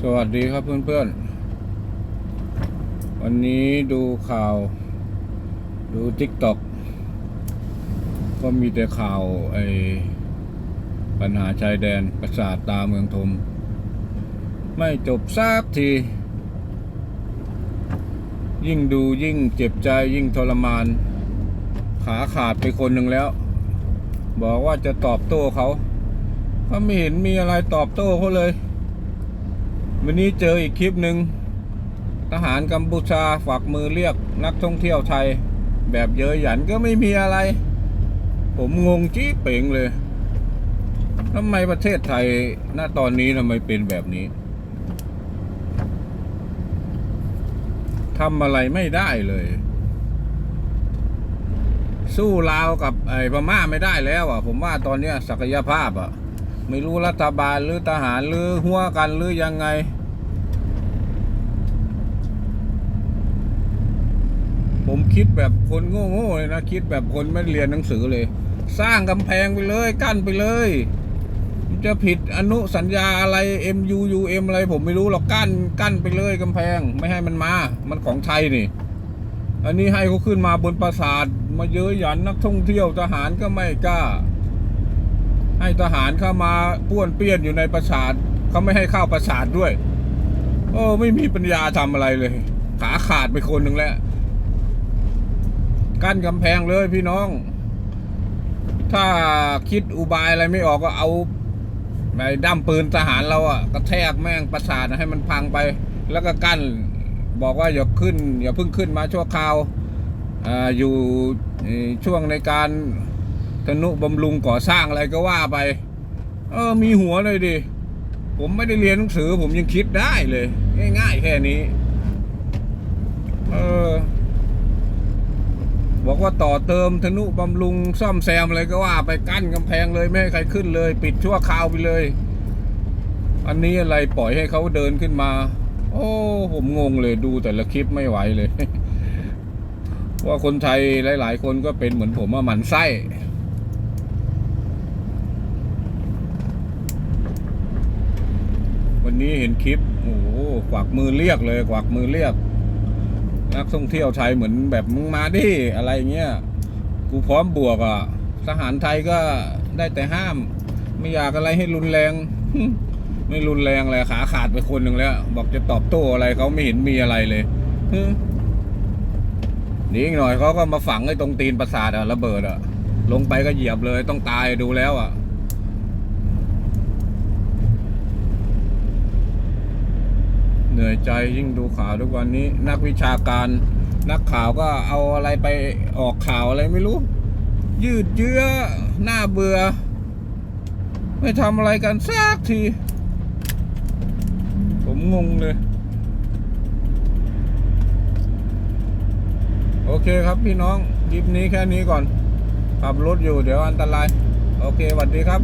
สวัสดีครับเพื่อนๆ วันนี้ดูข่าว ดูทิกตอกก็มีแต่ข่าวไอ้ปัญหาชายแดนประสาทตาเมืองทม ไม่จบสักที ยิ่งดูยิ่งเจ็บใจยิ่งทรมาน ขาขาดไปคนหนึ่งแล้ว บอกว่าจะตอบโต้เขาเขาไม่เห็นมีอะไรตอบโต้เขาเลย วันนี้เจออีกคลิปหนึ่งทหารกัมพูชาฝากมือเรียกนักท่องเที่ยวไทย แบบเยอะหยันก็ไม่มีอะไร ผมงงจี้เป่งเลยทำไมประเทศไทยณตอนนี้ทำไมเป็นแบบนี้ทำอะไรไม่ได้เลย สู้ลาวกับไอ้พม่าไม่ได้แล้วอะ ผมว่าตอนเนี้ยศักยภาพอะ ไม่รู้รัฐบาลหรือทหารหรือหัวกันหรือยังไง ผมคิดแบบคนโง่ๆเลยนะ คิดแบบคนไม่เรียนหนังสือเลย สร้างกำแพงไปเลยกั้นไปเลยมันจะผิดอนุสัญญาอะไร MUUM อะไร ผมไม่รู้หรอกกั้นกั้นไปเลยกำแพง ไม่ให้มันมา มันของไทยนี่อันนี้ให้เขาขึ้นมาบนปราสาทมาเยอะหยันนักท่องเที่ยวทหารก็ไม่กล้า ให้ทหารเข้ามาป้วนเปี้ยนอยู่ในปราสาทเขาไม่ให้เข้าปราสาทด้วย โอ้ไม่มีปัญญาทำอะไรเลย ขาขาดไปคนหนึ่งแล้ว กั้นกำแพงเลยพี่น้อง ถ้าคิดอุบายอะไรไม่ออกก็เอาไอ้ด้ามปืนทหารเราอะกระแทกแม่งปราสาทให้มันพังไป แล้วก็กั้นบอกว่าอย่าขึ้น อย่าเพิ่งขึ้นมาชั่วคราวออยู่ช่วงในการ ธนุบำรุงก่อสร้างอะไรก็ว่าไป เออมีหัวเลยดิ ผมไม่ได้เรียนหนังสือ ผมยังคิดได้เลย ง่ายๆแค่นี้ เออ บอกว่าต่อเติมธนุบำรุงซ่อมแซมอะไรก็ว่าไปกั้นกำแพงเลยไม่ให้ใครขึ้นเลย ปิดชั่วคราวไปเลย อันนี้อะไรปล่อยให้เขาเดินขึ้นมา โอ้ผมงงเลยดูแต่ละคลิปไม่ไหวเลยว่าคนไทยหลาย ๆ คนก็เป็นเหมือนผมว่าหมันไส้ วันนี้เห็นคลิปโอ้โหกวักมือเรียกเลยกวักมือเรียก นักท่องเที่ยวไทยเหมือนแบบมึงมาดิอะไรเงี้ยกูพร้อมบวกอะทหารไทยก็ได้แต่ห้าม ไม่อยากอะไรให้รุนแรง ไม่รุนแรงเลยขาขาดไปคนหนึ่งแล้ว บอกจะตอบโต้อะไรเขาไม่เห็นมีอะไรเลยนี่อีกหน่อยเขาก็มาฝังไอ้ตรงตีนปราสาทอะระเบิดอะลงไปก็เหยียบเลยต้องตายดูแล้วอะ เหนื่อยใจยิ่งดูข่าวทุกวันนี้ นักวิชาการนักข่าวก็เอาอะไรไปออกข่าวอะไรไม่รู้ ยืดเยื้อหน้าเบื่อ ไม่ทำอะไรกันสักที ผมงงเลย โอเคครับพี่น้องคลิปนี้แค่นี้ก่อนขับรถอยู่เดี๋ยวอันตราย โอเคสวัสดีครับ